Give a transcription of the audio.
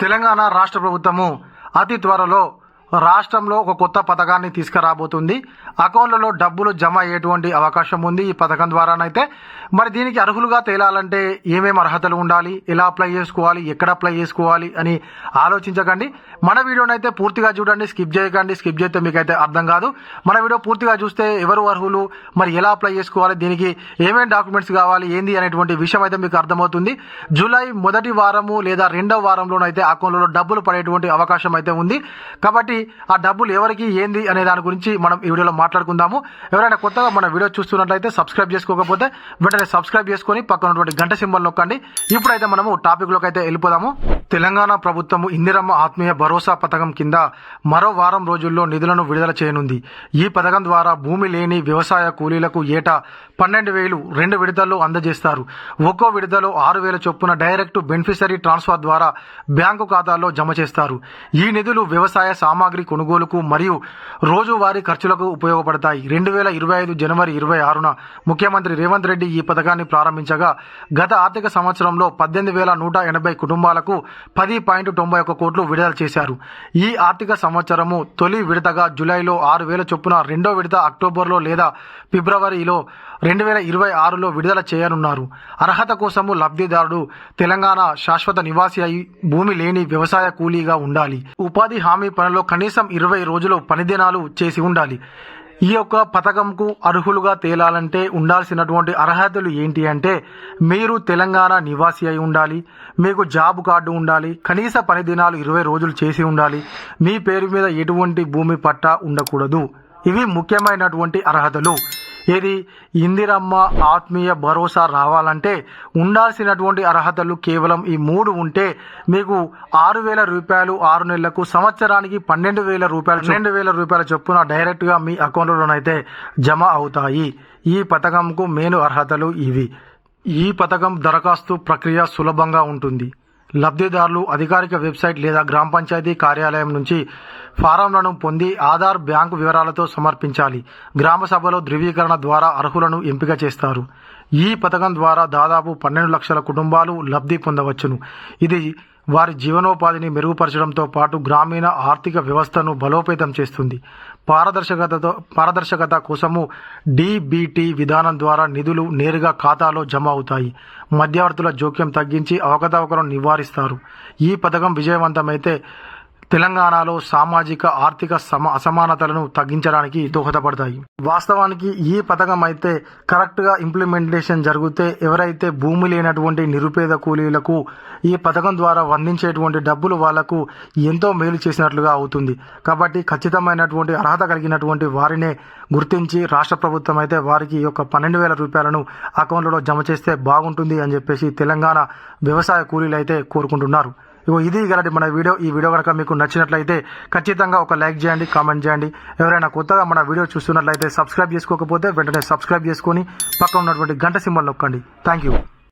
తెలంగాణ రాష్ట్ర ప్రభుత్వము అతి త్వరలో రాష్ట్రంలో ఒక కొత్త పథకాన్ని తీసుకురాబోతుంది. అకౌంట్లలో డబ్బులు జమ అయ్యేటువంటి అవకాశం ఉంది ఈ పథకం ద్వారానైతే. మరి దీనికి అర్హులుగా తేలాలంటే ఏమేమి అర్హతలు ఉండాలి? ఎలా అప్లై చేసుకోవాలి? ఎక్కడ అప్లై చేసుకోవాలి? అని ఆలోచించకండి. మన వీడియోనైతే పూర్తిగా చూడండి. స్కిప్ చేయకండి. స్కిప్ చేస్తే మీకైతే అర్థం కాదు. మన వీడియో పూర్తిగా చూస్తే ఎవరు అర్హులు? మరి ఎలా అప్లై చేసుకోవాలి? దీనికి ఏమేమి డాక్యుమెంట్స్ కావాలి? ఏంది అనేటువంటి విషయం అయితే మీకు అర్థమవుతుంది. జూలై మొదటి వారము లేదా రెండవ వారంలోనైతే అకౌంట్లో డబ్బులు పడేటువంటి అవకాశం అయితే ఉంది. కాబట్టి ఆ డబ్బులు ఎవరికి ఏంది అనే దాని గురించి మనం ఈ వీడియోలో మాట్లాడుకుందాము. ఎవరైనా కొత్తగా మన వీడియో చూస్తున్నట్లయితే సబ్స్క్రైబ్ చేసుకోకపోతే వెంటనే సబ్స్క్రైబ్ చేసుకొని పక్కన ఉన్నటువంటి గంట సింబల్ నొక్కండి. ఇప్పుడైతే మనము టాపిక్లోకి అయితే వెళ్ళిపోదాము. తెలంగాణ ప్రభుత్వము ఇందిరమ్మ ఆత్మీయ భరోసా పథకం కింద మరో వారం రోజుల్లో నిధులను విడుదల చేయనుంది. ఈ పథకం ద్వారా భూమి లేని వ్యవసాయ కూలీలకు ఏటా పన్నెండు వేలు రెండు విడతల్లో అందజేస్తారు. ఒక్కో విడతలో ఆరు వేల చొప్పున డైరెక్ట్ బెనిఫిషరీ ట్రాన్స్ఫర్ ద్వారా బ్యాంకు ఖాతాల్లో జమ చేస్తారు. ఈ నిధులు వ్యవసాయ సామాగ్రి కొనుగోలుకు మరియు రోజువారీ ఖర్చులకు ఉపయోగపడతాయి. రెండు వేల ఇరవై ఐదు జనవరి ఇరవై ఆరున ముఖ్యమంత్రి రేవంత్ రెడ్డి ఈ పథకాన్ని ప్రారంభించగా గత ఆర్థిక సంవత్సరంలో పద్దెనిమిది వేల నూట ఎనభై కుటుంబాలకు పది పాయింట్ తొంభై ఒక్క కోట్లు విడుదల చేశారు. ఈ ఆర్థిక సంవత్సరము తొలి విడతగా జూలైలో ఆరు వేల చొప్పున రెండో విడత అక్టోబర్లో లేదా ఫిబ్రవరిలో రెండు వేల ఇరవై ఆరులో విడుదల చేయనున్నారు. అర్హత కోసము లబ్ధిదారుడు తెలంగాణ శాశ్వత నివాసి అయి భూమి లేని వ్యవసాయ కూలీగా ఉండాలి. ఉపాధి హామీ పనిలో కనీసం ఇరవై రోజులు పనిదినాలు చేసి ఉండాలి. ఈ యొక్క పథకంకు అర్హులుగా తేలాలంటే ఉండాల్సినటువంటి అర్హతలు ఏంటి అంటే మీరు తెలంగాణ నివాసి అయి ఉండాలి మీకు జాబ్ కార్డు ఉండాలి కనీస పని దినాలు ఇరవై రోజులు చేసి ఉండాలి మీ పేరు మీద ఎటువంటి భూమి పట్టా ఉండకూడదు. ఇవి ముఖ్యమైనటువంటి అర్హతలు. ఇది ఇందిరమ్మ ఆత్మీయ భరోసా రావాలంటే ఉండాల్సినటువంటి అర్హతలు కేవలం ఈ మూడు ఉంటే మీకు ఆరు వేల రూపాయలు ఆరు నెలలకు సంవత్సరానికి పన్నెండు వేల రూపాయలు పన్నెండు వేల రూపాయల చొప్పున డైరెక్ట్గా మీ అకౌంట్లోనైతే జమ అవుతాయి. ఈ పథకంకు మెయిన్ అర్హతలు ఇవి. ఈ పథకం దరఖాస్తు ప్రక్రియ సులభంగా ఉంటుంది. లబ్ధిదారులు అధికారిక వెబ్సైట్ లేదా గ్రామ పంచాయతీ కార్యాలయం నుంచి ఫారంలను పొంది ఆధార్ బ్యాంకు వివరాలతో సమర్పించాలి. గ్రామ సభలో ధృవీకరణ ద్వారా అర్హులను ఎంపిక చేస్తారు. ఈ పథకం ద్వారా దాదాపు పన్నెండు లక్షల కుటుంబాలు లబ్ధి పొందవచ్చును. ఇది వారి జీవనోపాధిని మెరుగుపరచడంతో పాటు గ్రామీణ ఆర్థిక వ్యవస్థను బలోపేతం చేస్తుంది. పారదర్శకతతో పారదర్శకత కోసము డిబిటి విధానం ద్వారా నిధులు నేరుగా ఖాతాలో జమ అవుతాయి. మధ్యవర్తుల జోక్యం తగ్గించి అవకతవకలను నివారిస్తారు. ఈ పథకం విజయవంతమైతే తెలంగాణలో సామాజిక ఆర్థిక సమ అసమానతలను తగ్గించడానికి దోహదపడతాయి. వాస్తవానికి ఈ పథకం అయితే కరెక్ట్గా ఇంప్లిమెంటేషన్ జరిగితే ఎవరైతే భూమి లేనటువంటి నిరుపేద కూలీలకు ఈ పథకం ద్వారా అందించేటువంటి డబ్బులు వాళ్ళకు ఎంతో మేలు చేసినట్లుగా అవుతుంది. కాబట్టి ఖచ్చితమైనటువంటి అర్హత కలిగినటువంటి వారినే గుర్తించి రాష్ట్ర ప్రభుత్వం అయితే వారికి ఈ యొక్క పన్నెండు వేల రూపాయలను అకౌంట్లో జమ చేస్తే బాగుంటుంది అని చెప్పేసి తెలంగాణ వ్యవసాయ కూలీలు అయితే కోరుకుంటున్నారు. ఇగో ఇది గలటి మన వీడియో. ఈ వీడియో కనుక మీకు నచ్చినట్లయితే ఖచ్చితంగా ఒక లైక్ చేయండి కామెంట్ చేయండి. ఎవరైనా కొత్తగా మన వీడియో చూస్తున్నట్లయితే సబ్స్క్రైబ్ చేసుకోకపోతే వెంటనే సబ్స్క్రైబ్ చేసుకొని పక్కన ఉన్నటువంటి గంట సింబల్ నొక్కండి. Thank you